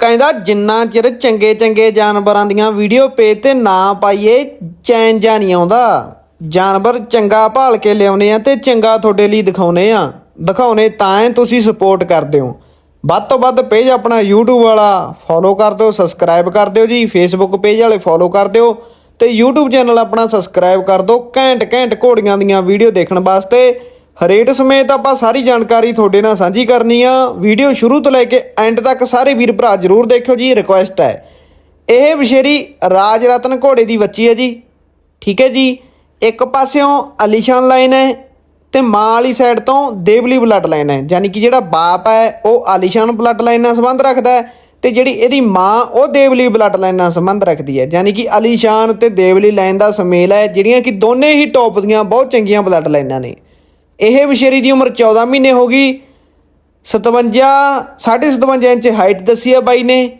ਕਹਿੰਦਾ ਜਿੰਨਾ ਚਿਰ ਚੰਗੇ ਚੰਗੇ ਜਾਨਵਰਾਂ ਦੀਆਂ ਵੀਡੀਓ ਪੇਜ ਤੇ ਨਾ ਪਾਈਏ, ਚੈਨ ਜਾਂ ਨਹੀਂ ਆਉਂਦਾ। ਜਾਨਵਰ ਚੰਗਾ ਭਾਲ ਕੇ ਲਿਆਉਨੇ ਆ ਤੇ ਚੰਗਾ ਤੁਹਾਡੇ ਲਈ ਦਿਖਾਉਨੇ ਆ। ਦਿਖਾਉਨੇ ਤਾਂ ਹੈ ਤੁਸੀਂ ਸਪੋਰਟ ਕਰਦੇ ਹੋ। ਵੱਧ ਤੋਂ ਵੱਧ ਪੇਜ ਆਪਣਾ YouTube ਵਾਲਾ ਫੋਲੋ ਕਰ ਦਿਓ ਸਬਸਕ੍ਰਾਈਬ ਕਰ ਦਿਓ ਜੀ। Facebook ਪੇਜ ਵਾਲੇ ਫੋਲੋ ਕਰ ਦਿਓ ਤੇ YouTube ਚੈਨਲ ਆਪਣਾ ਸਬਸਕ੍ਰਾਈਬ ਕਰ ਦਿਓ। ਘੈਂਟ ਘੈਂਟ ਘੋੜੀਆਂ ਦੀਆਂ ਵੀਡੀਓ ਦੇਖਣ ਵਾਸਤੇ ਹਰੇਕ ਸਮੇਤ ਆਪਾਂ ਸਾਰੀ ਜਾਣਕਾਰੀ ਤੁਹਾਡੇ ਨਾਲ ਸਾਂਝੀ ਕਰਨੀ ਆ। ਵੀਡੀਓ ਸ਼ੁਰੂ ਤੋਂ ਲੈ ਕੇ ਐਂਡ ਤੱਕ ਸਾਰੇ ਵੀਰ ਭਰਾ ਜਰੂਰ ਦੇਖਿਓ ਜੀ ਰਿਕੁਐਸਟ ਹੈ। ਇਹ ਵਿਸ਼ੇਰੀ ਰਾਜ ਰਤਨ ਘੋੜੇ ਦੀ ਬੱਚੀ ਹੈ ਜੀ। ਠੀਕ ਹੈ ਜੀ। ਇੱਕ ਪਾਸਿਓਂ ਅਲੀਸ਼ਾਨ ਲਾਈਨ ਹੈ ਤੇ ਮਾਂ ਵਾਲੀ ਸਾਈਡ ਤੋਂ ਦੇਵਲੀ ਬਲੱਡ ਲਾਈਨ ਹੈ। ਯਾਨੀ ਕਿ ਜਿਹੜਾ ਬਾਪ ਹੈ, ਉਹ ਆਲੀਸ਼ਾਨ ਬਲੱਡ ਲਾਈਨ ਨਾਲ ਸੰਬੰਧ ਰੱਖਦਾ ਹੈ ਤੇ ਜਿਹੜੀ ਇਹਦੀ ਮਾਂ, ਉਹ ਦੇਵਲੀ ਬਲੱਡ ਲਾਈਨ ਨਾਲ ਸੰਬੰਧ ਰੱਖਦੀ ਹੈ। ਯਾਨੀ ਕਿ ਆਲੀਸ਼ਾਨ ਤੇ ਦੇਵਲੀ ਲਾਈਨ ਦਾ ਸਮੇਲ ਹੈ, ਜਿਹੜੀਆਂ ਕਿ ਦੋਨੇ ਹੀ ਟੌਪ ਦੀਆਂ ਬਹੁਤ ਚੰਗੀਆਂ ਬਲੱਡ ਲਾਈਨਾਂ ਨੇ। ਇਹ ਵਿਸ਼ੇਰੀ ਦੀ ਉਮਰ 14 ਮਹੀਨੇ ਹੋ ਗਈ। 57 57 ਇੰਚ ਹਾਈਟ ਦੱਸੀ ਆ ਬਾਈ ਨੇ।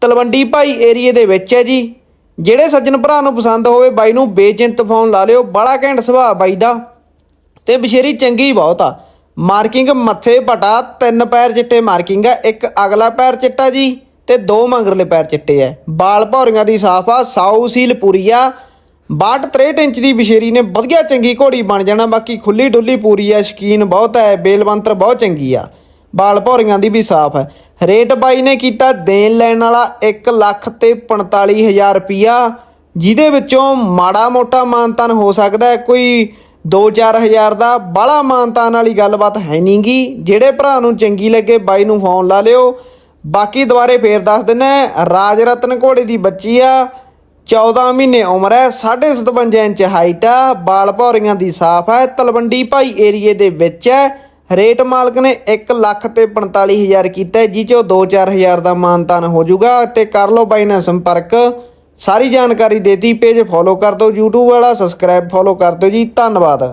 ਤਲਵੰਡੀ ਭਾਈ ਏਰੀਏ ਦੇ ਵਿੱਚ ਹੈ ਜੀ। ਜਿਹੜੇ ਸੱਜਣ ਭਰਾ ਨੂੰ ਪਸੰਦ ਹੋਵੇ, ਬਾਈ ਨੂੰ ਬੇਚਿੰਤ ਫੋਨ ਲਾ ਲਿਓ। ਬੜਾ ਘੈਂਟ ਸੁਭਾਅ ਬਾਈ ਦਾ। ਤੇ ਬਸ਼ੇਰੀ ਚੰਗੀ ਬਹੁਤ ਆ। ਮਾਰਕਿੰਗ ਮੱਥੇ ਪਟਾ, ਤਿੰਨ ਪੈਰ ਚਿੱਟੇ ਮਾਰਕਿੰਗ ਆ। ਇੱਕ ਅਗਲਾ ਪੈਰ ਚਿੱਟਾ ਜੀ ਤੇ ਦੋ ਮੰਗਰਲੇ ਪੈਰ ਚਿੱਟੇ ਆ। ਬਾਲ ਭੌਰੀਆਂ ਦੀ ਸਾਫ਼ ਆ, ਸਾਊ ਸੀਲ ਪੂਰੀ ਆ। 62 63 ਇੰਚ ਦੀ ਬਸ਼ੇਰੀ ਨੇ ਵਧੀਆ ਚੰਗੀ ਘੋੜੀ ਬਣ ਜਾਣਾ, ਬਾਕੀ ਖੁੱਲੀ ਡੁੱਲੀ ਪੂਰੀ ਆ ਸ਼ਕੀਨ ਬਹੁਤ ਹੈ ਬੇਲਵੰਤਰ ਬਹੁਤ ਚੰਗੀ ਆ। ਬਾਲ ਭੌਰੀਆਂ ਦੀ ਵੀ ਸਾਫ਼ ਹੈ ਰੇਟ ਬਾਈ ਨੇ ਕੀਤਾ ਦੇਣ ਲੈਣ ਵਾਲਾ 1 ਲੱਖ ਤੇ 45000 ਰੁਪਿਆ ਜਿਹਦੇ ਵਿੱਚੋਂ ਮਾੜਾ ਮੋਟਾ ਮਾਨਤਾਨ ਹੋ ਸਕਦਾ ਹੈ ਕੋਈ 2-4000 ਦਾ ਬਾਹਲਾ ਮਾਨਤਾਨ ਵਾਲੀ ਗੱਲਬਾਤ ਹੈ ਨਹੀਂਗੀ ਜਿਹੜੇ ਭਰਾ ਨੂੰ ਚੰਗੀ ਲੱਗੇ, ਬਾਈ ਨੂੰ ਫੋਨ ਲਾ ਲਿਓ। ਬਾਕੀ ਦੁਬਾਰੇ ਫੇਰ ਦੱਸ ਦਿੰਨਾ ਰਾਜ ਰਤਨ ਘੋੜੇ ਦੀ ਬੱਚੀ ਆ। 14 ਮਹੀਨੇ ਉਮਰ ਹੈ 57 ਇੰਚ ਹਾਈਟ ਆ, ਬਾਲ ਭੌਰੀਆਂ ਦੀ ਸਾਫ਼ ਹੈ, ਤਲਵੰਡੀ ਭਾਈ ਏਰੀਏ ਦੇ ਵਿੱਚ ਹੈ। ਰੇਟ ਮਾਲਕ ਨੇ 1 ਲੱਖ ਤੇ 45000 ਕੀਤਾ ਜੀ ਚੋਂ 2-4000 ਦਾ ਮਾਨਤਾਨ ਹੋ ਜਾਊਗਾ। ਤੇ ਕਰ ਲਓ ਬਾਈ ਨਾਲ ਸੰਪਰਕ। ਸਾਰੀ ਜਾਣਕਾਰੀ ਦੇਤੀ, ਪੇਜ ਫੋਲੋ ਕਰ ਦਿਓ, YouTube ਵਾਲਾ ਸਬਸਕ੍ਰਾਈਬ ਫੋਲੋ ਕਰ ਦਿਓ ਜੀ। ਧੰਨਵਾਦ।